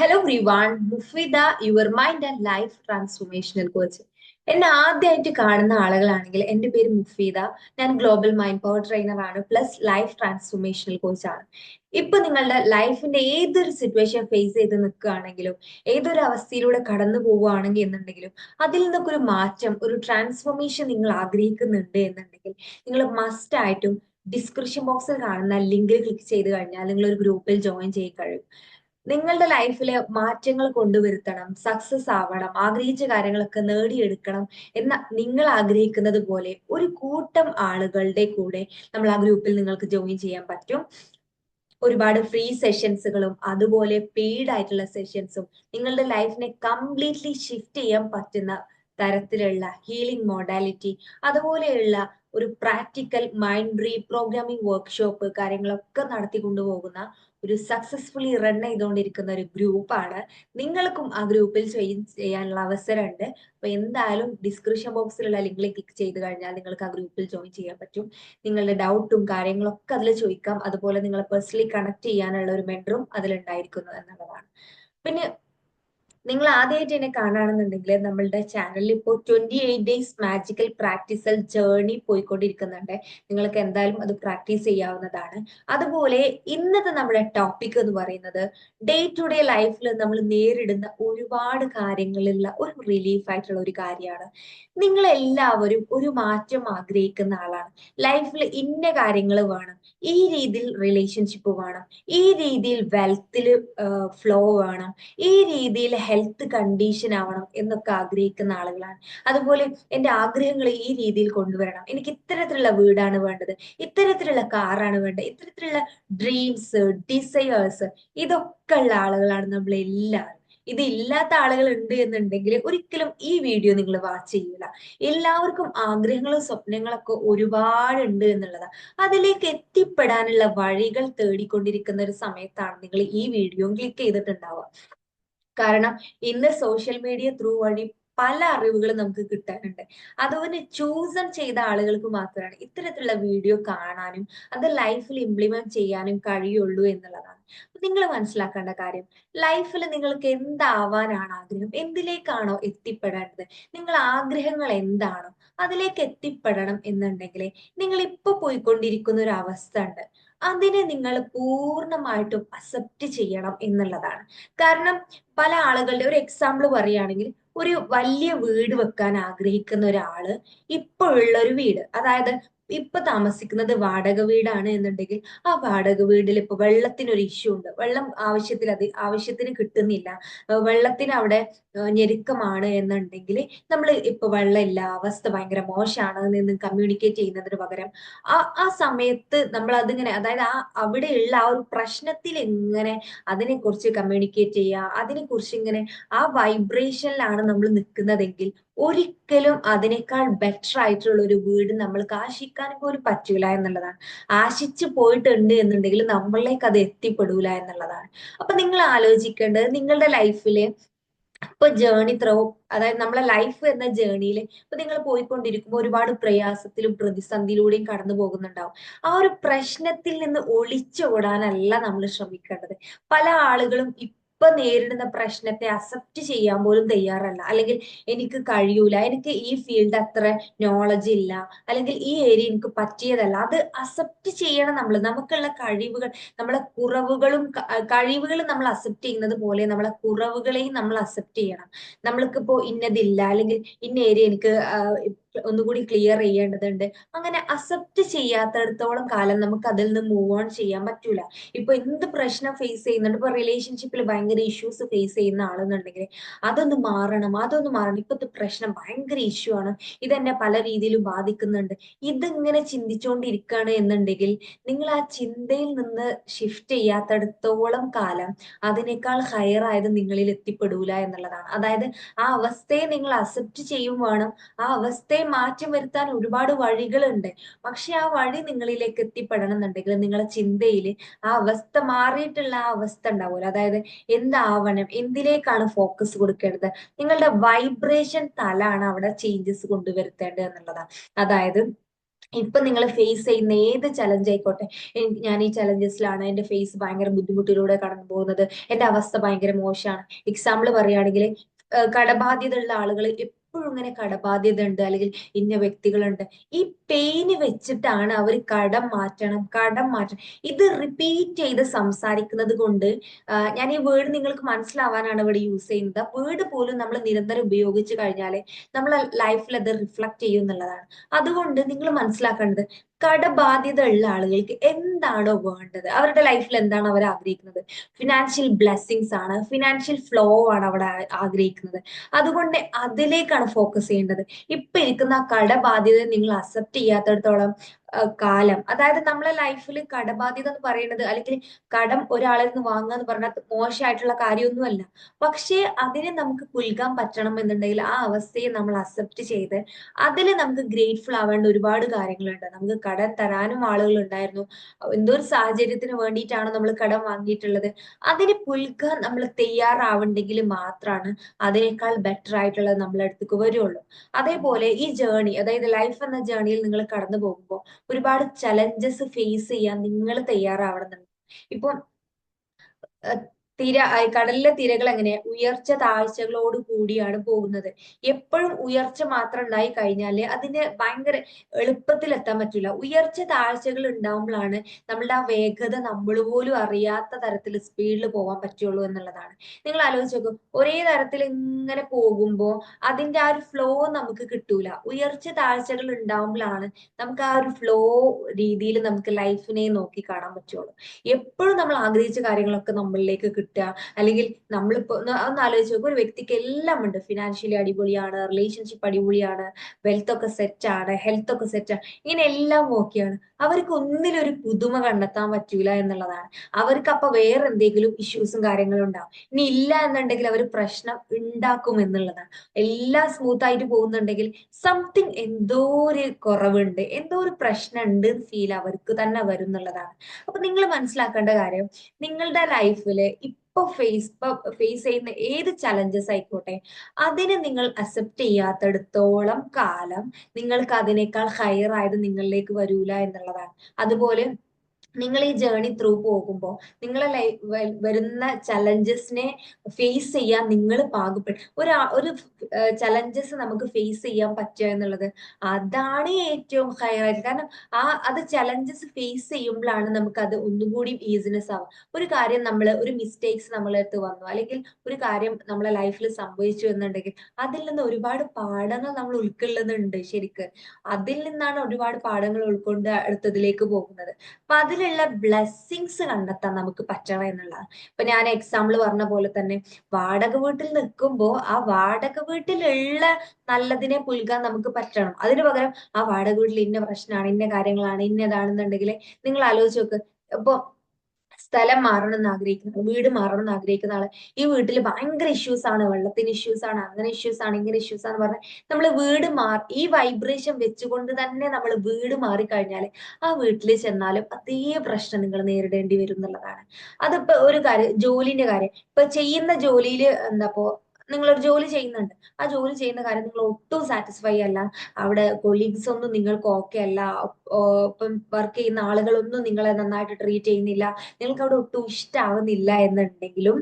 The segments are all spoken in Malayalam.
Hello റിവാൺ Mufida your mind and life transformational coach എന്നെ ആദ്യമായിട്ട് കാണുന്ന ആളുകളാണെങ്കിൽ എന്റെ പേര് മുഫീദ. ഞാൻ ഗ്ലോബൽ മൈൻഡ് പവർ ട്രെയിനറാണ് പ്ലസ് ലൈഫ് ട്രാൻസ്ഫോർമേഷണൽ കോച്ചാണ് ഇപ്പൊ നിങ്ങളുടെ ലൈഫിന്റെ ഏതൊരു സിറ്റുവേഷൻ ഫേസ് ചെയ്ത് നിൽക്കുകയാണെങ്കിലും ഏതൊരു അവസ്ഥയിലൂടെ കടന്നു പോവുകയാണെങ്കിൽ എന്നുണ്ടെങ്കിലും അതിൽ നിന്നൊക്കെ ഒരു മാറ്റം ഒരു ട്രാൻസ്ഫോർമേഷൻ നിങ്ങൾ ആഗ്രഹിക്കുന്നുണ്ട് എന്നുണ്ടെങ്കിൽ നിങ്ങൾ മസ്റ്റ് ആയിട്ടും ഡിസ്ക്രിപ്ഷൻ ബോക്സിൽ കാണുന്ന ലിങ്കിൽ ക്ലിക്ക് ചെയ്ത് കഴിഞ്ഞാൽ നിങ്ങൾ ഒരു ഗ്രൂപ്പിൽ ജോയിൻ ചെയ്ത് കഴിയും. നിങ്ങളുടെ ലൈഫിലെ മാറ്റങ്ങൾ കൊണ്ടുവരുത്തണം സക്സസ് ആവണം ആഗ്രഹിച്ച കാര്യങ്ങളൊക്കെ നേടിയെടുക്കണം എന്ന നിങ്ങൾ ആഗ്രഹിക്കുന്നത് പോലെ ഒരു കൂട്ടം ആളുകളുടെ കൂടെ നമ്മൾ ആ ഗ്രൂപ്പിൽ നിങ്ങൾക്ക് ജോയിൻ ചെയ്യാൻ പറ്റും. ഒരുപാട് ഫ്രീ സെഷൻസുകളും അതുപോലെ പെയ്ഡ് ആയിട്ടുള്ള സെഷൻസും നിങ്ങളുടെ ലൈഫിനെ കംപ്ലീറ്റ്ലി ഷിഫ്റ്റ് ചെയ്യാൻ പറ്റുന്ന തരത്തിലുള്ള ഹീലിംഗ് മോഡാലിറ്റി അതുപോലെയുള്ള ഒരു പ്രാക്ടിക്കൽ മൈൻഡ് റീപ്രോഗ്രാമിംഗ് വർക്ക്ഷോപ്പ് കാര്യങ്ങളൊക്കെ നടത്തി കൊണ്ടുപോകുന്ന ഒരു സക്സസ്ഫുള്ളി റൺ ചെയ്തുകൊണ്ടിരിക്കുന്ന ഒരു ഗ്രൂപ്പാണ് നിങ്ങൾക്കും ആ ഗ്രൂപ്പിൽ ചെയ്യാനുള്ള അവസരമുണ്ട്. അപ്പൊ എന്തായാലും ഡിസ്ക്രിപ്ഷൻ ബോക്സിലുള്ള ലിങ്കിൽ ക്ലിക്ക് ചെയ്ത് കഴിഞ്ഞാൽ നിങ്ങൾക്ക് ആ ഗ്രൂപ്പിൽ ജോയിൻ ചെയ്യാൻ പറ്റും. നിങ്ങളുടെ ഡൗട്ടും കാര്യങ്ങളൊക്കെ അതിൽ ചോദിക്കാം. അതുപോലെ നിങ്ങളെ പേഴ്സണലി കണക്ട് ചെയ്യാനുള്ള ഒരു മെൻഡറും അതിലുണ്ടായിരിക്കുന്നു എന്നുള്ളതാണ്. പിന്നെ നിങ്ങൾ ആദ്യമായിട്ട് എന്നെ കാണുകയാണെന്നുണ്ടെങ്കിൽ നമ്മളുടെ ചാനലിൽ ഇപ്പോൾ twenty eight days magical practical journey പോയിക്കൊണ്ടിരിക്കുന്നുണ്ട്. നിങ്ങൾക്ക് എന്തായാലും അത് പ്രാക്ടീസ് ചെയ്യാവുന്നതാണ്. അതുപോലെ ഇന്നത്തെ നമ്മുടെ ടോപ്പിക് എന്ന് പറയുന്നത് ഡേ ടു ഡേ ലൈഫിൽ നമ്മൾ നേരിടുന്ന ഒരുപാട് കാര്യങ്ങളിലുള്ള ഒരു റിലീഫ് ആയിട്ടുള്ള ഒരു കാര്യമാണ്. നിങ്ങൾ എല്ലാവരും ഒരു മാറ്റം ആഗ്രഹിക്കുന്ന ആളാണ്. ലൈഫിൽ ഇന്ന കാര്യങ്ങൾ വേണം. ഈ രീതിയിൽ റിലേഷൻഷിപ്പ് വേണം. ഈ രീതിയിൽ വെൽത്തിൽ ഫ്ലോ വേണം. ഈ രീതിയിൽ ഹെൽത്ത് കണ്ടീഷൻ ആവണം എന്നൊക്കെ ആഗ്രഹിക്കുന്ന ആളുകളാണ്. അതുപോലെ എന്റെ ആഗ്രഹങ്ങൾ ഈ രീതിയിൽ കൊണ്ടുവരണം. എനിക്ക് ഇത്തരത്തിലുള്ള വീടാണ് വേണ്ടത്. ഇത്തരത്തിലുള്ള കാറാണ് വേണ്ടത്. ഇത്തരത്തിലുള്ള ഡ്രീംസ് ഡിസയേഴ്സ് ഇതൊക്കെ ഉള്ള ആളുകളാണ് നമ്മൾ എല്ലാവരും ഇത് ഇല്ലാത്ത ആളുകൾ ഉണ്ട് എന്നുണ്ടെങ്കിൽ ഒരിക്കലും ഈ വീഡിയോ നിങ്ങൾ വാച്ച് ചെയ്യില്ല എല്ലാവർക്കും ആഗ്രഹങ്ങളും സ്വപ്നങ്ങളൊക്കെ ഒരുപാടുണ്ട് എന്നുള്ളതാണ് അതിലേക്ക് എത്തിപ്പെടാനുള്ള വഴികൾ തേടിക്കൊണ്ടിരിക്കുന്ന ഒരു സമയത്താണ് നിങ്ങൾ ഈ വീഡിയോ ക്ലിക്ക് ചെയ്തിട്ടുണ്ടാവുക. കാരണം ഇന്ന് സോഷ്യൽ മീഡിയ ത്രൂ വഴി പല അറിവുകളും നമുക്ക് കിട്ടാനുണ്ട്. അതുപോലെ ചൂസൺ ചെയ്ത ആളുകൾക്ക് മാത്രമാണ് ഇത്തരത്തിലുള്ള വീഡിയോ കാണാനും അത് ലൈഫിൽ ഇംപ്ലിമെന്റ് ചെയ്യാനും കഴിയുള്ളൂ എന്നുള്ളതാണ്. നിങ്ങൾ മനസ്സിലാക്കേണ്ട കാര്യം ലൈഫിൽ നിങ്ങൾക്ക് എന്താവാനാണ് ആഗ്രഹം? എന്തിലേക്കാണോ എത്തിപ്പെടേണ്ടത്? നിങ്ങൾ ആഗ്രഹങ്ങൾ എന്താണോ അതിലേക്ക് എത്തിപ്പെടണം എന്നുണ്ടെങ്കിൽ നിങ്ങൾ ഇപ്പൊ പോയിക്കൊണ്ടിരിക്കുന്ന ഒരു അവസ്ഥ ഉണ്ട്. അതിനെ നിങ്ങൾ പൂർണമായിട്ടും അക്സെപ്റ്റ് ചെയ്യണം എന്നുള്ളതാണ്. കാരണം പല ആളുകളുടെ ഒരു എക്സാമ്പിൾ പറയുകയാണെങ്കിൽ ഒരു വലിയ വീട് വെക്കാൻ ആഗ്രഹിക്കുന്ന ഒരാൾ ഇപ്പോഴുള്ള ഒരു വീട് അതായത് ഇപ്പൊ താമസിക്കുന്നത് വാടക വീടാണ് എന്നുണ്ടെങ്കിൽ ആ വാടക വീട്ടിൽ ഇപ്പൊ വെള്ളത്തിനൊരു ഇഷ്യൂ ഉണ്ട്. വെള്ളം ആവശ്യത്തിൽ അത് ആവശ്യത്തിന് കിട്ടുന്നില്ല. വെള്ളത്തിന് അവിടെ ഞെരുക്കമാണ് എന്നുണ്ടെങ്കിൽ നമ്മൾ ഇപ്പൊ വെള്ളമില്ല അവസ്ഥ ഭയങ്കര മോശമാണ് എന്ന് കമ്മ്യൂണിക്കേറ്റ് ചെയ്യുന്നതിന് പകരം ആ ആ സമയത്ത് നമ്മൾ അതിങ്ങനെ അതായത് ആ അവിടെയുള്ള ആ ഒരു പ്രശ്നത്തിൽ എങ്ങനെ അതിനെ കുറിച്ച് കമ്മ്യൂണിക്കേറ്റ് ചെയ്യുക അതിനെ കുറിച്ച് ഇങ്ങനെ ആ വൈബ്രേഷനിലാണ് നമ്മൾ നിൽക്കുന്നതെങ്കിൽ ഒരിക്കലും അതിനേക്കാൾ ബെറ്റർ ആയിട്ടുള്ള ഒരു വീട് നമ്മൾക്ക് ആശിക്കാൻ പോലും പറ്റൂല എന്നുള്ളതാണ്. ആശിച്ചു പോയിട്ടുണ്ട് എന്നുണ്ടെങ്കിൽ നമ്മളിലേക്ക് അത് എത്തിപ്പെടൂല എന്നുള്ളതാണ്. അപ്പൊ നിങ്ങൾ ആലോചിക്കേണ്ടത് നിങ്ങളുടെ ലൈഫിൽ ഇപ്പൊ ജേണി ത്രോ അതായത് നമ്മളെ ലൈഫ് എന്ന ജേണിയിൽ ഇപ്പൊ നിങ്ങൾ പോയിക്കൊണ്ടിരിക്കുമ്പോൾ ഒരുപാട് പ്രയാസത്തിലും പ്രതിസന്ധിയിലൂടെയും കടന്നു പോകുന്നുണ്ടാവും. ആ ഒരു പ്രശ്നത്തിൽ നിന്ന് ഒളിച്ചോടാനല്ല നമ്മൾ ശ്രമിക്കേണ്ടത്. പല ആളുകളും ഇപ്പൊ നേരിടുന്ന പ്രശ്നത്തെ അക്സെപ്റ്റ് ചെയ്യാൻ പോലും തയ്യാറല്ല. അല്ലെങ്കിൽ എനിക്ക് കഴിയൂല എനിക്ക് ഈ ഫീൽഡ് അത്ര നോളജ് ഇല്ല അല്ലെങ്കിൽ ഈ ഏരിയ എനിക്ക് പറ്റിയതല്ല. അത് അക്സെപ്റ്റ് ചെയ്യണം നമ്മൾ നമുക്കുള്ള കഴിവുകൾ നമ്മളെ കുറവുകളും കഴിവുകൾ നമ്മൾ അക്സെപ്റ്റ് ചെയ്യുന്നത് പോലെ നമ്മളെ കുറവുകളെയും നമ്മൾ അക്സെപ്റ്റ് ചെയ്യണം. നമ്മൾക്കിപ്പോ ഇന്നതില്ല അല്ലെങ്കിൽ ഇന്ന ഏരിയ എനിക്ക് ഒന്നുകൂടി ക്ലിയർ ചെയ്യേണ്ടതുണ്ട്. അങ്ങനെ അക്സെപ്റ്റ് ചെയ്യാത്തടത്തോളം കാലം നമുക്ക് അതിൽ നിന്ന് മൂവ് ഓൺ ചെയ്യാൻ പറ്റൂല. ഇപ്പൊ എന്ത് പ്രശ്നം ഫേസ് ചെയ്യുന്നുണ്ട്? ഇപ്പൊ റിലേഷൻഷിപ്പിൽ ഭയങ്കര ഇഷ്യൂസ് ഫേസ് ചെയ്യുന്ന ആളെന്നുണ്ടെങ്കിൽ അതൊന്ന് മാറണം അതൊന്ന് മാറണം. ഇപ്പത്തെ പ്രശ്നം ഭയങ്കര ഇഷ്യൂ ആണ്. ഇതെന്നെ പല രീതിയിലും ബാധിക്കുന്നുണ്ട്. ഇതിങ്ങനെ ചിന്തിച്ചുകൊണ്ടിരിക്കുകയാണ് എന്നുണ്ടെങ്കിൽ നിങ്ങൾ ആ ചിന്തയിൽ നിന്ന് ഷിഫ്റ്റ് ചെയ്യാത്തടത്തോളം കാലം അതിനേക്കാൾ ഹയർ ആയത് നിങ്ങളിൽ എത്തിപ്പെടൂല എന്നുള്ളതാണ്. അതായത് ആ അവസ്ഥയെ നിങ്ങൾ അക്സെപ്റ്റ് ചെയ്യും വേണം. ആ അവസ്ഥയെ മാറ്റം വരുത്താൻ ഒരുപാട് വഴികളുണ്ട്. പക്ഷെ ആ വഴി നിങ്ങളിലേക്ക് എത്തിപ്പെടണം എന്നുണ്ടെങ്കിൽ നിങ്ങളെ ചിന്തയിൽ ആ അവസ്ഥ മാറിയിട്ടുള്ള ആ അവസ്ഥ ഉണ്ടാവുമല്ലോ. അതായത് എന്താവണം? എന്തിലേക്കാണ് ഫോക്കസ് കൊടുക്കേണ്ടത്? നിങ്ങളുടെ വൈബ്രേഷൻ തലാണ് അവിടെ ചേഞ്ചസ് കൊണ്ടുവരുത്തേണ്ടത് എന്നുള്ളതാണ്. അതായത് ഇപ്പൊ നിങ്ങൾ ഫേസ് ചെയ്യുന്ന ഏത് ചലഞ്ച് ആയിക്കോട്ടെ. ഞാൻ ഈ ചലഞ്ചസിലാണ് എന്റെ ഫേസ് ഭയങ്കര ബുദ്ധിമുട്ടിലൂടെ കടന്നു പോകുന്നത്. എന്റെ അവസ്ഥ ഭയങ്കര മോശമാണ്. എക്സാമ്പിൾ പറയുകയാണെങ്കിൽ കടബാധ്യത ഉള്ള ആളുകൾ എപ്പോഴും ഇങ്ങനെ കടബാധ്യത ഉണ്ട് അല്ലെങ്കിൽ ഇന്ന വ്യക്തികളുണ്ട്. ഈ പെയിന് വെച്ചിട്ടാണ് അവർ കടം മാറ്റണം കടം മാറ്റണം. ഇത് റിപ്പീറ്റ് ചെയ്ത് സംസാരിക്കുന്നത് കൊണ്ട് ഞാൻ ഈ വേർഡ് നിങ്ങൾക്ക് മനസ്സിലാവാനാണ് ഇവിടെ യൂസ് ചെയ്യുന്നത്. വേർഡ് പോലും നമ്മൾ നിരന്തരം ഉപയോഗിച്ച് കഴിഞ്ഞാൽ നമ്മളെ ലൈഫിൽ അത് റിഫ്ലക്ട് ചെയ്യും എന്നുള്ളതാണ്. അതുകൊണ്ട് നിങ്ങൾ മനസ്സിലാക്കേണ്ടത് കടബാധ്യത ഉള്ള ആളുകൾക്ക് എന്താണോ വേണ്ടത്? അവരുടെ ലൈഫിൽ എന്താണ് അവർ ആഗ്രഹിക്കുന്നത്? ഫിനാൻഷ്യൽ ബ്ലെസ്സിങ്സ് ആണ് ഫിനാൻഷ്യൽ ഫ്ലോ ആണ് അവിടെ ആഗ്രഹിക്കുന്നത്. അതുകൊണ്ട് അതിലേക്കാണ് ഫോക്കസ് ചെയ്യേണ്ടത്. ഇപ്പൊ ഇരിക്കുന്ന കടബാധ്യത നിങ്ങൾ അക്സെപ്റ്റ് ചെയ്യാത്തടത്തോളം കാലം. അതായത് നമ്മളെ ലൈഫിൽ കടബാധ്യത എന്ന് പറയുന്നത് അല്ലെങ്കിൽ കടം ഒരാളിൽ നിന്ന് വാങ്ങുക എന്ന് പറഞ്ഞാൽ മോശമായിട്ടുള്ള കാര്യമൊന്നുമല്ല. പക്ഷേ അതിനെ നമുക്ക് പുൽകാൻ പറ്റണം എന്നുണ്ടെങ്കിൽ ആ അവസ്ഥയെ നമ്മൾ അക്സെപ്റ്റ് ചെയ്ത് അതിൽ നമുക്ക് ഗ്രേറ്റ്ഫുൾ ആവേണ്ട ഒരുപാട് കാര്യങ്ങളുണ്ട്. നമുക്ക് കടം തരാനും ആളുകൾ ഉണ്ടായിരുന്നു എന്തോ ഒരു സാഹചര്യത്തിന് വേണ്ടിയിട്ടാണ് നമ്മൾ കടം വാങ്ങിയിട്ടുള്ളത്. അതിന് പുൽകാൻ നമ്മൾ തയ്യാറാവണ്ടെങ്കിൽ മാത്രമാണ് അതിനേക്കാൾ ബെറ്റർ ആയിട്ടുള്ളത് നമ്മളെ അടുത്തേക്ക് വരുള്ളൂ. അതേപോലെ ഈ ജേണി അതായത് ലൈഫ് എന്ന ജേണിയിൽ നിങ്ങൾ കടന്നു പോകുമ്പോൾ ഒരുപാട് ചലഞ്ചസ് ഫേസ് ചെയ്യാൻ നിങ്ങൾ തയ്യാറാവണം ഇപ്പം തിര കടലിലെ തിരകൾ എങ്ങനെ ഉയർച്ച താഴ്ചകളോട് കൂടിയാണ് പോകുന്നത്. എപ്പോഴും ഉയർച്ച മാത്രം ഉണ്ടായി കഴിഞ്ഞാൽ അതിന് ഭയങ്കര എളുപ്പത്തിൽ എത്താൻ പറ്റില്ല ഉയർച്ച താഴ്ചകൾ ഉണ്ടാവുമ്പോഴാണ് നമ്മളുടെ ആ വേഗത നമ്മൾ പോലും അറിയാത്ത തരത്തിൽ സ്പീഡിൽ പോകാൻ പറ്റുള്ളൂ എന്നുള്ളതാണ്. നിങ്ങൾ ആലോചിച്ച് നോക്കും. ഒരേ തരത്തിൽ ഇങ്ങനെ പോകുമ്പോൾ അതിന്റെ ആ ഒരു ഫ്ലോ നമുക്ക് കിട്ടൂല. ഉയർച്ച താഴ്ചകൾ ഉണ്ടാവുമ്പോഴാണ് നമുക്ക് ആ ഒരു ഫ്ലോ രീതിയിൽ നമുക്ക് ലൈഫിനെ നോക്കി കാണാൻ പറ്റുള്ളൂ. എപ്പോഴും നമ്മൾ ആഗ്രഹിച്ച കാര്യങ്ങളൊക്കെ നമ്മളിലേക്ക് കിട്ടും. കിട്ടുക. അല്ലെങ്കിൽ നമ്മളിപ്പോ ഒന്ന് ആലോചിച്ച് നോക്കുക ഒരു വ്യക്തിക്ക് എല്ലാം ഉണ്ട് ഫിനാൻഷ്യലി അടിപൊളിയാണ് റിലേഷൻഷിപ്പ് അടിപൊളിയാണ് വെൽത്ത് ഒക്കെ സെറ്റ് ആണ് ഹെൽത്ത് ഒക്കെ സെറ്റ് ആണ്. ഇങ്ങനെ എല്ലാം ഓക്കെയാണ് അവർക്ക് ഒന്നിലൊരു പുതുമ കണ്ടെത്താൻ പറ്റൂല എന്നുള്ളതാണ്. അവർക്ക് അപ്പൊ വേറെ എന്തെങ്കിലും ഇഷ്യൂസും കാര്യങ്ങളും ഉണ്ടാവും. ഇനി ഇല്ല എന്നുണ്ടെങ്കിൽ അവർ പ്രശ്നം ഉണ്ടാക്കും എന്നുള്ളതാണ്. എല്ലാം സ്മൂത്ത് ആയിട്ട് പോകുന്നുണ്ടെങ്കിൽ സംതിങ് എന്തോ ഒരു കുറവുണ്ട് എന്തോ ഒരു പ്രശ്നം ഉണ്ട് ഫീൽ അവർക്ക് തന്നെ വരും എന്നുള്ളതാണ്. അപ്പൊ നിങ്ങൾ മനസ്സിലാക്കേണ്ട കാര്യം നിങ്ങളുടെ ലൈഫിൽ ഇപ്പൊ ഫേസ് ഫേസ് ചെയ്യുന്ന ഏത് ചലഞ്ചസ് ആയിക്കോട്ടെ അതിനെ നിങ്ങൾ അക്സെപ്റ്റ് ചെയ്യാത്തടത്തോളം കാലം നിങ്ങൾക്ക് അതിനേക്കാൾ ഹയർ ആയത് നിങ്ങളിലേക്ക് വരൂല എന്നുള്ളതാണ്. അതുപോലെ നിങ്ങൾ ഈ ജേണി ത്രൂ പോകുമ്പോൾ നിങ്ങളെ ലൈഫ് വരുന്ന ചലഞ്ചസിനെ ഫേസ് ചെയ്യാൻ നിങ്ങൾ പാകപ്പെടും ഒരു ഒരു ചലഞ്ചസ് നമുക്ക് ഫേസ് ചെയ്യാൻ പറ്റുക എന്നുള്ളത് അതാണ് ഏറ്റവും ഹയർ ആയിട്ട് കാരണം ആ അത് ചലഞ്ചസ് ഫേസ് ചെയ്യുമ്പോഴാണ് നമുക്ക് അത് ഒന്നുകൂടി ഈസിനെസ് ആവും ഒരു കാര്യം നമ്മൾ ഒരു മിസ്റ്റേക്സ് നമ്മളടുത്ത് വന്നു. അല്ലെങ്കിൽ ഒരു കാര്യം നമ്മളെ ലൈഫിൽ സംഭവിച്ചു എന്നുണ്ടെങ്കിൽ അതിൽ നിന്ന് ഒരുപാട് പാഠങ്ങൾ നമ്മൾ ഉൾക്കൊള്ളുന്നുണ്ട് ശരിക്ക്. അതിൽ നിന്നാണ് ഒരുപാട് പാഠങ്ങൾ ഉൾക്കൊണ്ട് അടുത്തതിലേക്ക് പോകുന്നത്. അപ്പൊ അതിൽ അതിലുള്ള ബ്ലെസ്സിങ്സ് കണ്ടെത്താൻ നമുക്ക് പറ്റണം എന്നുള്ളതാണ്. ഇപ്പൊ ഞാൻ എക്സാമ്പിൾ പറഞ്ഞ പോലെ തന്നെ വാടക വീട്ടിൽ നിൽക്കുമ്പോൾ ആ വാടക വീട്ടിലുള്ള നല്ലതിനെ പുൽകാൻ നമുക്ക് പറ്റണം. അതിനു പകരം ആ വാടക വീട്ടിൽ ഇന്ന പ്രശ്നമാണ് ഇന്ന കാര്യങ്ങളാണ് ഇന്നതാണെന്നുണ്ടെങ്കിൽ നിങ്ങൾ ആലോചിച്ച് നോക്ക്. ഇപ്പൊ സ്ഥലം മാറണം എന്ന് ആഗ്രഹിക്കുന്ന വീട് മാറണം എന്ന് ആഗ്രഹിക്കുന്ന ആൾ. ഈ വീട്ടിൽ ഭയങ്കര ഇഷ്യൂസ് ആണ് വെള്ളത്തിന് ഇഷ്യൂസ് ആണ് അങ്ങനെ ഇഷ്യൂസ് ആണ് ഇങ്ങനെ ഇഷ്യൂസ് ആണ് പറഞ്ഞാൽ നമ്മൾ വീട് മാറി ഈ വൈബ്രേഷൻ വെച്ചുകൊണ്ട് തന്നെ നമ്മൾ വീട് മാറിക്കഴിഞ്ഞാൽ ആ വീട്ടിൽ ചെന്നാലും അതേ പ്രശ്നം നിങ്ങൾ നേരിടേണ്ടി വരും എന്നുള്ളതാണ്. അതിപ്പോ ഒരു കാര്യം ജോലിന്റെ കാര്യം. ഇപ്പൊ ചെയ്യുന്ന ജോലിയിൽ എന്താപ്പോ നിങ്ങളൊരു ജോലി ചെയ്യുന്നുണ്ട്. ആ ജോലി ചെയ്യുന്ന കാര്യം നിങ്ങൾ ഒട്ടും സാറ്റിസ്ഫൈ അല്ല. അവിടെ കൊളീഗ്സ് ഒന്നും നിങ്ങൾക്ക് ഓക്കെ അല്ല. ഇപ്പം വർക്ക് ചെയ്യുന്ന ആളുകളൊന്നും നിങ്ങളെ നന്നായിട്ട് ട്രീറ്റ് ചെയ്യുന്നില്ല. നിങ്ങൾക്ക് അവിടെ ഒട്ടും ഇഷ്ടാവുന്നില്ല എന്നുണ്ടെങ്കിലും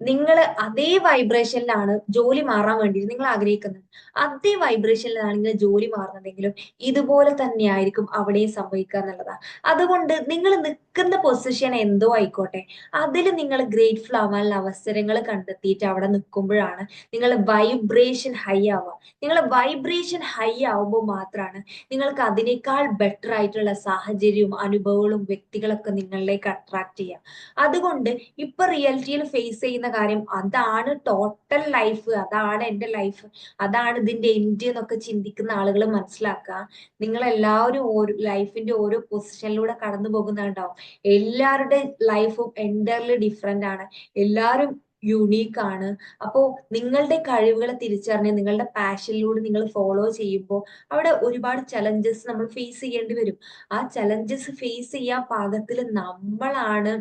നിങ്ങൾ അതേ വൈബ്രേഷനിലാണ് ജോലി മാറാൻ വേണ്ടി നിങ്ങൾ ആഗ്രഹിക്കുന്നത്. അതേ വൈബ്രേഷനിലാണ് നിങ്ങൾ ജോലി മാറുന്നതെങ്കിലും ഇതുപോലെ തന്നെയായിരിക്കും അവിടെയും സംഭവിക്കുക എന്നുള്ളതാണ്. അതുകൊണ്ട് നിങ്ങൾ നിൽക്കുന്ന പൊസിഷൻ എന്തോ ആയിക്കോട്ടെ. അതിൽ നിങ്ങൾ ഗ്രേറ്റ്ഫുൾ ആവാനുള്ള അവസരങ്ങൾ കണ്ടെത്തിയിട്ട് അവിടെ നിൽക്കുമ്പോഴാണ് നിങ്ങൾ വൈബ്രേഷൻ ഹൈ ആവുക. നിങ്ങൾ വൈബ്രേഷൻ ഹൈ ആവുമ്പോൾ മാത്രമാണ് നിങ്ങൾക്ക് അതിനേക്കാൾ ബെറ്റർ ആയിട്ടുള്ള സാഹചര്യവും അനുഭവങ്ങളും വ്യക്തികളൊക്കെ നിങ്ങളിലേക്ക് അട്രാക്ട് ചെയ്യുക. അതുകൊണ്ട് ഇപ്പൊ റിയാലിറ്റിയിൽ ഫേസ് ചെയ്യുന്ന കാര്യം അതാണ് ടോട്ടൽ ലൈഫ് അതാണ് എന്റെ ലൈഫ് അതാണ് ഇതിന്റെ എൻഡ് എന്നൊക്കെ ചിന്തിക്കുന്ന ആളുകൾ മനസ്സിലാക്കുക. നിങ്ങൾ എല്ലാവരും ഓരോ ലൈഫിന്റെ ഓരോ പൊസിഷനിലൂടെ കടന്നു പോകുന്നുണ്ടാവും എല്ലാവരുടെ ലൈഫും എന്റർലി ഡിഫറെന്റ് ആണ്. എല്ലാവരും യുണീക്ക് ആണ്. അപ്പോൾ നിങ്ങളുടെ കഴിവുകളെ തിരിച്ചറിഞ്ഞ് നിങ്ങളുടെ പാഷനിലൂടെ നിങ്ങൾ ഫോളോ ചെയ്യുമ്പോൾ അവിടെ ഒരുപാട് ചലഞ്ചസ് നമ്മൾ ഫേസ് ചെയ്യേണ്ടി വരും. ആ ചലഞ്ചസ് ഫേസ് ചെയ്യാൻ പാകത്തിൽ നമ്മളാണ്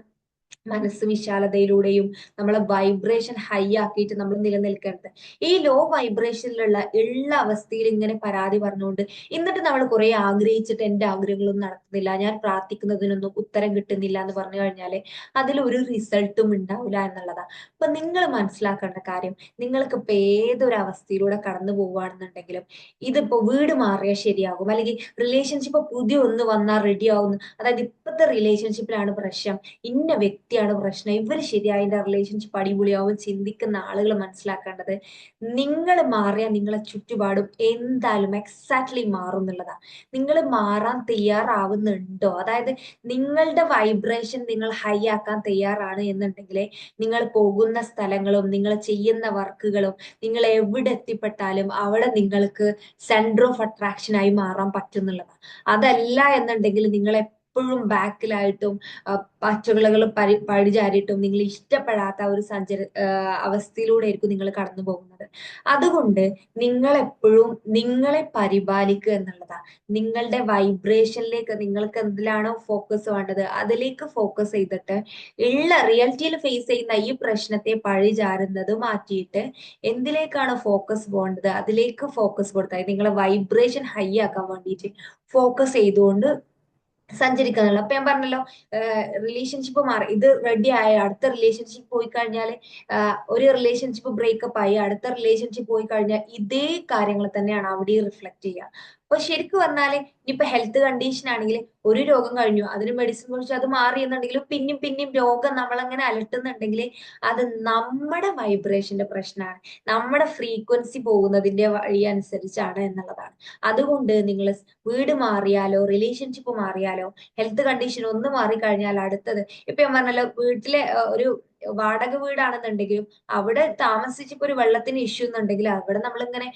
മനസ്സ് വിശാലതയിലൂടെയും നമ്മളെ വൈബ്രേഷൻ ഹൈ ആക്കിയിട്ട് നമ്മൾ നിലനിൽക്കരുത്. ഈ ലോ വൈബ്രേഷനിലുള്ള ഉള്ള അവസ്ഥയിൽ ഇങ്ങനെ പരാതി പറഞ്ഞുകൊണ്ട് എന്നിട്ട് നമ്മൾ കുറെ ആഗ്രഹിച്ചിട്ട് എന്റെ ആഗ്രഹങ്ങളൊന്നും നടക്കുന്നില്ല. ഞാൻ പ്രാർത്ഥിക്കുന്നതിനൊന്നും ഉത്തരം കിട്ടുന്നില്ല എന്ന് പറഞ്ഞു കഴിഞ്ഞാൽ അതിൽ ഒരു റിസൾട്ടും ഉണ്ടാവില്ല എന്നുള്ളതാണ് അപ്പൊ നിങ്ങൾ മനസ്സിലാക്കേണ്ട കാര്യം നിങ്ങൾക്ക് ഇപ്പൊ ഏതൊരു അവസ്ഥയിലൂടെ കടന്നു പോവുകയാണെന്നുണ്ടെങ്കിലും ഇതിപ്പോ വീട് മാറിയാൽ ശരിയാകും. അല്ലെങ്കിൽ റിലേഷൻഷിപ്പ് പുതിയ ഒന്ന് വന്നാൽ റെഡി ആവുന്നു. അതായത് ഇപ്പോഴത്തെ റിലേഷൻഷിപ്പിലാണ് പ്രശ്നം. ഇന്ന വ്യക്തിയാണ് പ്രശ്നം. ഇവർ ശരിയായ റിലേഷൻഷിപ്പ് അടിപൊളിയാവും. ചിന്തിക്കുന്ന ആളുകൾ മനസ്സിലാക്കേണ്ടത് നിങ്ങൾ മാറിയാൽ നിങ്ങളെ ചുറ്റുപാടും എന്തായാലും എക്സാക്ട്ലി മാറും എന്നുള്ളതാണ് നിങ്ങൾ മാറാൻ തയ്യാറാവുന്നുണ്ടോ? അതായത് നിങ്ങളുടെ വൈബ്രേഷൻ നിങ്ങൾ ഹൈ ആക്കാൻ തയ്യാറാണ് എന്നുണ്ടെങ്കിൽ നിങ്ങൾ പോകുന്ന സ്ഥലങ്ങളും നിങ്ങൾ ചെയ്യുന്ന വർക്കുകളും നിങ്ങൾ എവിടെ എത്തിപ്പെട്ടാലും അവിടെ നിങ്ങൾക്ക് സെന്റർ ഓഫ് അട്രാക്ഷൻ ആയി മാറാൻ പറ്റുന്നുള്ളതാണ് അതല്ല എന്നുണ്ടെങ്കിൽ നിങ്ങൾ എപ്പോഴും ബാക്കിലായിട്ടും പച്ചവിളകൾ പരി പഴിചാരിയിട്ടും നിങ്ങൾ ഇഷ്ടപ്പെടാത്ത ഒരു സഞ്ചര അവസ്ഥയിലൂടെ ആയിരിക്കും നിങ്ങൾ കടന്നു പോകുന്നത്. അതുകൊണ്ട് നിങ്ങൾ എപ്പോഴും നിങ്ങളെ പരിപാലിക്കുക എന്നുള്ളതാണ്. നിങ്ങളുടെ വൈബ്രേഷനിലേക്ക് നിങ്ങൾക്ക് എന്തിലാണോ ഫോക്കസ് വേണ്ടത് അതിലേക്ക് ഫോക്കസ് ചെയ്തിട്ട് ഉള്ള റിയാലിറ്റിയിൽ ഫേസ് ചെയ്യുന്ന ഈ പ്രശ്നത്തെ പഴിചാരുന്നത് മാറ്റിയിട്ട് എന്തിലേക്കാണ് ഫോക്കസ് പോകേണ്ടത് അതിലേക്ക് ഫോക്കസ് കൊടുത്താൽ നിങ്ങളെ വൈബ്രേഷൻ ഹൈ ആക്കാൻ വേണ്ടിയിട്ട് ഫോക്കസ് ചെയ്തുകൊണ്ട് സഞ്ചരിക്കാന്നുള്ള അപ്പൊ ഞാൻ പറഞ്ഞല്ലോ റിലേഷൻഷിപ്പ് മാറി. ഇത് റെഡി ആയ അടുത്ത റിലേഷൻഷിപ്പ് പോയി കഴിഞ്ഞാൽ ഒരു റിലേഷൻഷിപ്പ് ബ്രേക്കപ്പ് ആയി അടുത്ത റിലേഷൻഷിപ്പ് പോയി കഴിഞ്ഞാൽ ഇതേ കാര്യങ്ങൾ തന്നെയാണ് അവിടെ റിഫ്ലക്ട് ചെയ്യുക. അപ്പൊ ശരിക്കും പറഞ്ഞാൽ ഇനിയിപ്പൊ ഹെൽത്ത് കണ്ടീഷൻ ആണെങ്കിൽ ഒരു രോഗം കഴിഞ്ഞു അതിന് മെഡിസിൻ കുറിച്ച് അത് മാറി എന്നുണ്ടെങ്കിലും പിന്നെയും പിന്നെയും രോഗം നമ്മളങ്ങനെ അലട്ടുന്നുണ്ടെങ്കിൽ അത് നമ്മുടെ വൈബ്രേഷന്റെ പ്രശ്നമാണ് നമ്മുടെ ഫ്രീക്വൻസി പോകുന്നതിന്റെ വഴി അനുസരിച്ചാണ് എന്നുള്ളതാണ്. അതുകൊണ്ട് നിങ്ങൾ വീട് മാറിയാലോ റിലേഷൻഷിപ്പ് മാറിയാലോ ഹെൽത്ത് കണ്ടീഷൻ ഒന്ന് മാറിക്കഴിഞ്ഞാൽ അടുത്തത് ഇപ്പൊ ഞാൻ പറഞ്ഞല്ലോ വീട്ടിലെ ഒരു വാടക വീടാണെന്നുണ്ടെങ്കിലും അവിടെ താമസിച്ചപ്പോ ഒരു വെള്ളത്തിന് ഇഷ്യൂ എന്നുണ്ടെങ്കിൽ അവിടെ നമ്മളിങ്ങനെ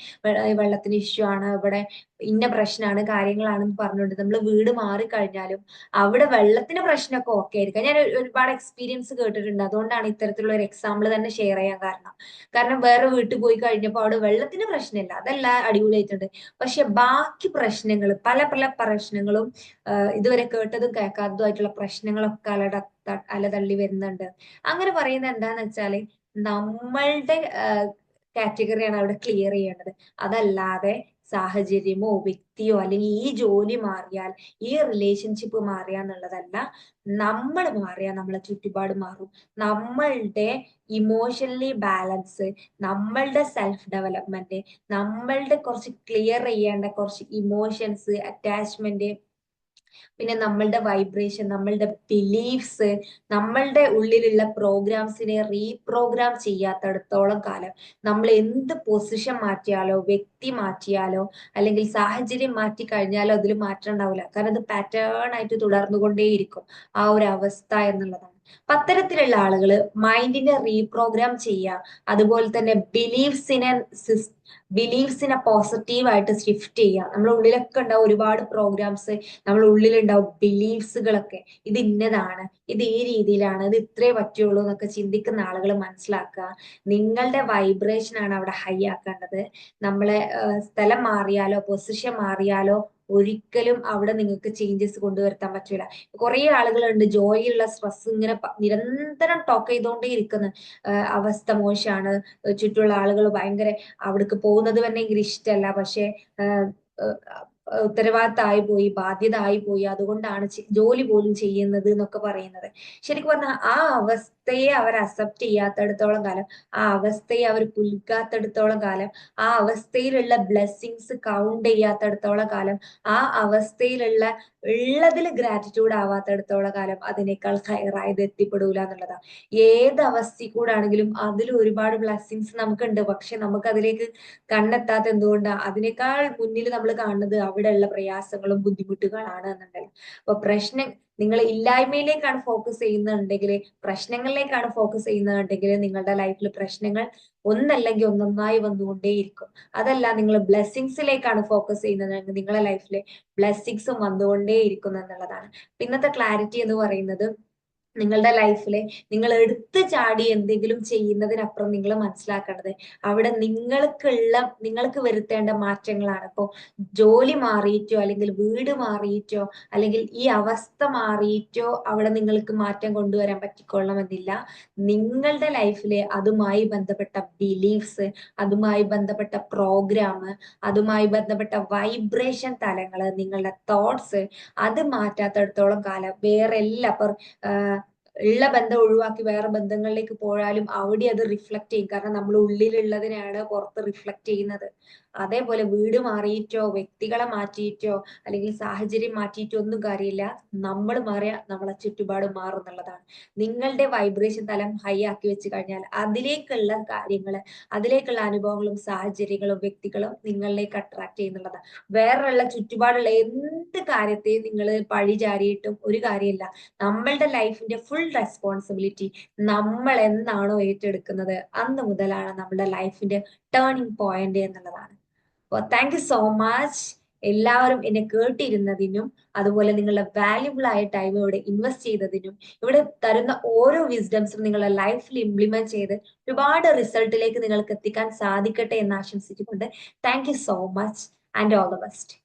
വെള്ളത്തിന് ഇഷ്യൂ ആണ് ഇവിടെ ഇന്ന പ്രശ്നമാണ് കാര്യങ്ങളാണെന്ന് പറഞ്ഞുകൊണ്ട് നമ്മൾ വീട് മാറി കഴിഞ്ഞാലും അവിടെ വെള്ളത്തിന് പ്രശ്നമൊക്കെ ഓക്കെ ആയിരിക്കാം. ഞാൻ ഒരുപാട് എക്സ്പീരിയൻസ് കേട്ടിട്ടുണ്ട്. അതുകൊണ്ടാണ് ഇത്തരത്തിലുള്ള ഒരു എക്സാമ്പിൾ തന്നെ ഷെയർ ചെയ്യാൻ കാരണം. കാരണം വേറെ വീട്ടിൽ പോയി കഴിഞ്ഞപ്പോൾ അവിടെ വെള്ളത്തിന് പ്രശ്നമില്ല. അതെല്ലാം അടിപൊളിയായിട്ടുണ്ട്. പക്ഷെ ബാക്കി പ്രശ്നങ്ങൾ പല പല പ്രശ്നങ്ങളും ഇതുവരെ കേട്ടതും കേൾക്കാത്തതും ആയിട്ടുള്ള പ്രശ്നങ്ങളൊക്കെ അലട അലതള്ളി വരുന്നുണ്ട്. അങ്ങനെ പറയുന്നത് എന്താന്ന് വെച്ചാൽ നമ്മളുടെ കാറ്റഗറിയാണ് അവിടെ ക്ലിയർ ചെയ്യേണ്ടത്. അതല്ലാതെ സാഹചര്യമോ വ്യക്തിയോ അല്ലെങ്കിൽ ഈ ജോലി മാറിയാൽ ഈ റിലേഷൻഷിപ്പ് മാറിയാന്നുള്ളതല്ല നമ്മൾ മാറിയാൽ നമ്മളെ ചുറ്റുപാട് മാറും. നമ്മളുടെ ഇമോഷണലി ബാലൻസ് നമ്മളുടെ സെൽഫ് ഡെവലപ്മെന്റ് നമ്മളുടെ കുറച്ച് ക്ലിയർ ചെയ്യേണ്ട കുറച്ച് ഇമോഷൻസ് അറ്റാച്ച്മെന്റ് പിന്നെ നമ്മളുടെ വൈബ്രേഷൻ നമ്മളുടെ ബിലീഫ്സ് നമ്മളുടെ ഉള്ളിലുള്ള പ്രോഗ്രാംസിനെ റീപ്രോഗ്രാം ചെയ്യാത്തടത്തോളം കാലം നമ്മൾ എന്ത് പൊസിഷൻ മാറ്റിയാലോ വ്യക്തി മാറ്റിയാലോ അല്ലെങ്കിൽ സാഹചര്യം മാറ്റി കഴിഞ്ഞാലോ അതിൽ മാറ്റം ഉണ്ടാവില്ല. കാരണം അത് പാറ്റേൺ ആയിട്ട് തുടർന്നുകൊണ്ടേയിരിക്കും ആ ഒരു അവസ്ഥ എന്നുള്ളതാണ്. അത്തരത്തിലുള്ള ആളുകൾ മൈൻഡിനെ റീപ്രോഗ്രാം ചെയ്യുക. അതുപോലെ തന്നെ ബിലീഫ്സിനെ ബിലീഫ്സിനെ പോസിറ്റീവായിട്ട് ഷിഫ്റ്റ് ചെയ്യുക. നമ്മുടെ ഉള്ളിലൊക്കെ ഉണ്ടാവും ഒരുപാട് പ്രോഗ്രാംസ് നമ്മുടെ ഉള്ളിലുണ്ടാവും ബിലീഫ്സുകളൊക്കെ ഇത് ഇന്നതാണ്. ഇത് ഈ രീതിയിലാണ്. ഇത് ഇത്രേ പറ്റുള്ളൂ എന്നൊക്കെ ചിന്തിക്കുന്ന ആളുകൾ മനസ്സിലാക്കുക. നിങ്ങളുടെ വൈബ്രേഷൻ ആണ് അവിടെ ഹൈ ആക്കേണ്ടത്. നമ്മളെ സ്ഥലം മാറിയാലോ പൊസിഷൻ മാറിയാലോ ഒരിക്കലും അവിടെ നിങ്ങൾക്ക് ചേഞ്ചസ് കൊണ്ടുവരുത്താൻ പറ്റൂല. കുറെ ആളുകളുണ്ട് ജോലിയുള്ള സ്ട്രെസ് ഇങ്ങനെ നിരന്തരം ടോക്ക് ചെയ്തുകൊണ്ടേ ഇരിക്കുന്ന. അവസ്ഥ മോശമാണ് ചുറ്റുള്ള ആളുകൾ ഭയങ്കര അവിടേക്ക് പോകുന്നത് തന്നെ ഇഷ്ടമല്ല പക്ഷെ ഉത്തരവാദിത്തമായി പോയി ബാധ്യത ആയി പോയി. അതുകൊണ്ടാണ് ജോലി പോലും ചെയ്യുന്നത് എന്നൊക്കെ പറയുന്നത്. ശരിക്കും പറഞ്ഞാൽ ആ അവസ്ഥയെ അവർ അക്സെപ്റ്റ് ചെയ്യാത്തടത്തോളം കാലം ആ അവസ്ഥയെ അവർ പുൽക്കാത്തടത്തോളം കാലം ആ അവസ്ഥയിലുള്ള ബ്ലെസ്സിങ്സ് കൗണ്ട് ചെയ്യാത്തടത്തോളം കാലം ആ അവസ്ഥയിലുള്ള ഉള്ളതിൽ ഗ്രാറ്റിറ്റ്യൂഡ് ആവാത്തടത്തോളം കാലം അതിനേക്കാൾ ഹയറായത് എത്തിപ്പെടൂല എന്നുള്ളതാണ്. ഏത് അവസ്ഥ കൂടാണെങ്കിലും അതിൽ ഒരുപാട് ബ്ലെസ്സിങ്സ് നമുക്കുണ്ട്. പക്ഷെ നമുക്ക് അതിലേക്ക് കണ്ണെത്താത്ത എന്തുകൊണ്ടാണ് അതിനേക്കാൾ മുന്നിൽ നമ്മൾ കാണുന്നത് അവിടെയുള്ള പ്രയാസങ്ങളും ബുദ്ധിമുട്ടുകളാണ് എന്നുണ്ടല്ലോ അപ്പൊ പ്രശ്നം നിങ്ങൾ ഇല്ലായ്മയിലേക്കാണ് ഫോക്കസ് ചെയ്യുന്നുണ്ടെങ്കിൽ പ്രശ്നങ്ങളിലേക്കാണ് ഫോക്കസ് ചെയ്യുന്നുണ്ടെങ്കിൽ നിങ്ങളുടെ ലൈഫിൽ പ്രശ്നങ്ങൾ ഒന്നല്ലെങ്കിൽ ഒന്നൊന്നായി വന്നുകൊണ്ടേയിരിക്കും. അതല്ല നിങ്ങൾ ബ്ലെസ്സിങ്സിലേക്കാണ് ഫോക്കസ് ചെയ്യുന്നതെങ്കിൽ നിങ്ങളുടെ ലൈഫിലെ ബ്ലെസ്സിങ്സും വന്നുകൊണ്ടേയിരിക്കും എന്നുള്ളതാണ്. ഇന്നത്തെ ക്ലാരിറ്റി എന്ന് പറയുന്നത് നിങ്ങളുടെ ലൈഫിലെ നിങ്ങൾ എടുത്തു ചാടി എന്തെങ്കിലും ചെയ്യുന്നതിനപ്പുറം നിങ്ങൾ മനസ്സിലാക്കേണ്ടത് അവിടെ നിങ്ങൾക്കുള്ള നിങ്ങൾക്ക് വരുത്തേണ്ട മാറ്റങ്ങളാണ്. ഇപ്പോൾ ജോലി മാറിയിട്ടോ അല്ലെങ്കിൽ വീട് മാറിയിട്ടോ അല്ലെങ്കിൽ ഈ അവസ്ഥ മാറിയിട്ടോ അവിടെ നിങ്ങൾക്ക് മാറ്റം കൊണ്ടുവരാൻ പറ്റിക്കൊള്ളണമെന്നില്ല. നിങ്ങളുടെ ലൈഫിലെ അതുമായി ബന്ധപ്പെട്ട ബിലീഫ്സ് അതുമായി ബന്ധപ്പെട്ട പ്രോഗ്രാം അതുമായി ബന്ധപ്പെട്ട വൈബ്രേഷൻ തലങ്ങൾ നിങ്ങളുടെ തോട്ട്സ് അത് മാറ്റാത്തടത്തോളം കാലം വേറെ എല്ലാ ഉള്ള ബന്ധം ഒഴിവാക്കി വേറെ ബന്ധങ്ങളിലേക്ക് പോയാലും അവിടെ അത് റിഫ്ലക്ട് ചെയ്യും. കാരണം നമ്മൾ ഉള്ളിലുള്ളതിനാണ് പുറത്ത് റിഫ്ലക്ട് ചെയ്യുന്നത്. അതേപോലെ വീട് മാറിയിട്ടോ വ്യക്തികളെ മാറ്റിയിട്ടോ അല്ലെങ്കിൽ സാഹചര്യം മാറ്റിയിട്ടോ ഒന്നും കാര്യമില്ല. നമ്മൾ മാറിയ നമ്മളെ ചുറ്റുപാട് മാറും എന്നുള്ളതാണ്. നിങ്ങളുടെ വൈബ്രേഷൻ തലം ഹൈ ആക്കി വെച്ച് കഴിഞ്ഞാൽ അതിലേക്കുള്ള കാര്യങ്ങൾ അതിലേക്കുള്ള അനുഭവങ്ങളും സാഹചര്യങ്ങളും വ്യക്തികളും നിങ്ങളിലേക്ക് അട്രാക്ട് ചെയ്യുന്നുള്ളതാണ്. വേറെയുള്ള ചുറ്റുപാടുള്ള എന്ത് കാര്യത്തെയും നിങ്ങൾ പഴിചാരിയിട്ടും ഒരു കാര്യമില്ല. നമ്മളുടെ ലൈഫിന്റെ ഫുൾ റെസ്പോൺസിബിലിറ്റി നമ്മൾ എന്നാണോ ഏറ്റെടുക്കുന്നത് അന്ന് മുതലാണ് നമ്മുടെ ലൈഫിന്റെ ടേണിംഗ് പോയിന്റ് എന്നുള്ളതാണ്. അപ്പോൾ താങ്ക് യു സോ മച്ച് എല്ലാവരും എന്നെ കേട്ടിരുന്നതിനും അതുപോലെ നിങ്ങളുടെ വാല്യുബിൾ ആയ ടൈം ഇവിടെ ഇൻവെസ്റ്റ് ചെയ്തതിനും ഇവിടെ തരുന്ന ഓരോ വിസ്ഡംസും നിങ്ങളുടെ ലൈഫിൽ ഇംപ്ലിമെന്റ് ചെയ്ത് ഒരുപാട് റിസൾട്ടിലേക്ക് നിങ്ങൾക്ക് എത്തിക്കാൻ സാധിക്കട്ടെ എന്ന് ആശംസിച്ചുകൊണ്ട് thank you so much and all the best